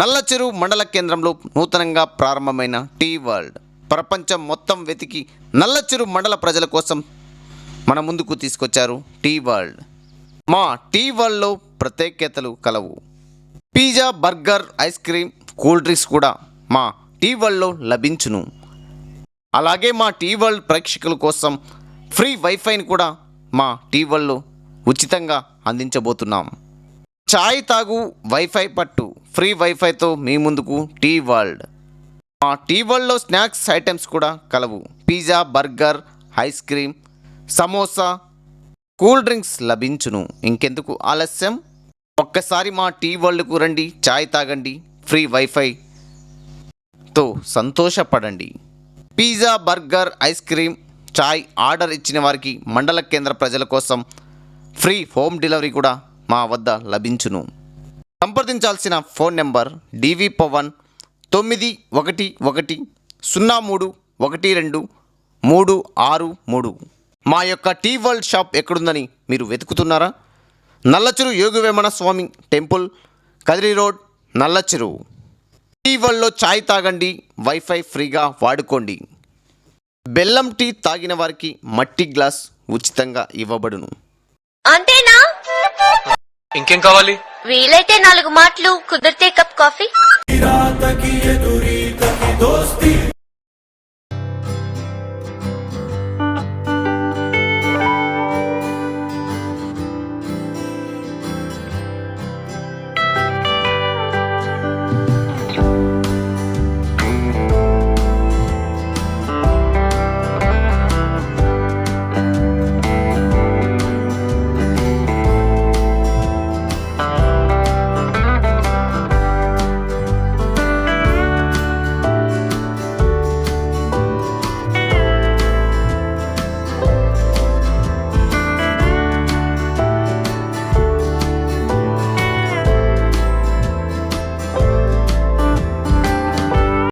నల్లచెరువు మండల కేంద్రంలో నూతనంగా ప్రారంభమైన టీ వరల్డ్. ప్రపంచం మొత్తం వెతికి నల్లచెరువు మండల ప్రజల కోసం మన ముందుకు తీసుకొచ్చారు టీ వరల్డ్. మా టీ వరల్డ్లో ప్రత్యేకతలు కలవు. Pizza burger ice cream cool drinks కూడా మా టీ వరల్డ్లో లభించును. అలాగే మా టీ వరల్డ్ ప్రేక్షకుల కోసం ఫ్రీ వైఫైని కూడా మా టీ వరల్డ్లో ఉచితంగా అందించబోతున్నాం. చాయ్ తాగు వైఫై పట్టు ఫ్రీ వైఫైతో మీ ముందుకు టీ వరల్డ్. మా టీ వరల్డ్లో స్నాక్స్ ఐటమ్స్ కూడా కలవు. Pizza burger ice cream samosa cool drinks లభించును. ఇంకెందుకు ఆలస్యం? ఒక్కసారి మా టీ వరల్డ్కు రండి చాయ్ తాగండి ఫ్రీ వైఫైతో సంతోషపడండి. పిజ్జా బర్గర్ ఐస్ క్రీమ్ చాయ్ ఆర్డర్ ఇచ్చిన వారికి మండల కేంద్ర ప్రజల కోసం ఫ్రీ హోమ్ డెలివరీ కూడా మా వద్ద లభించును. సంప్రదించాల్సిన phone number D V Pavan తొమ్మిది ఒకటి ఒకటి సున్నా మూడు ఒకటి రెండు మూడు ఆరు మూడు. మా యొక్క టీ వరల్డ్ షాప్ ఎక్కడుందని మీరు వెతుకుతున్నారా? Nallacheru Yogi Vemana Swamy temple Kadiri road Nallacheru. Tea వరల్డ్లో చాయ్ తాగండి వైఫై ఫ్రీగా వాడుకోండి. బెల్లం టీ తాగిన వారికి మట్టి గ్లాస్ ఉచితంగా ఇవ్వబడును. అంతేనా? ఇంకేం కావాలి? వీలైతే నాలుగు మాటలు కుదిరితే కప్ కాఫీ.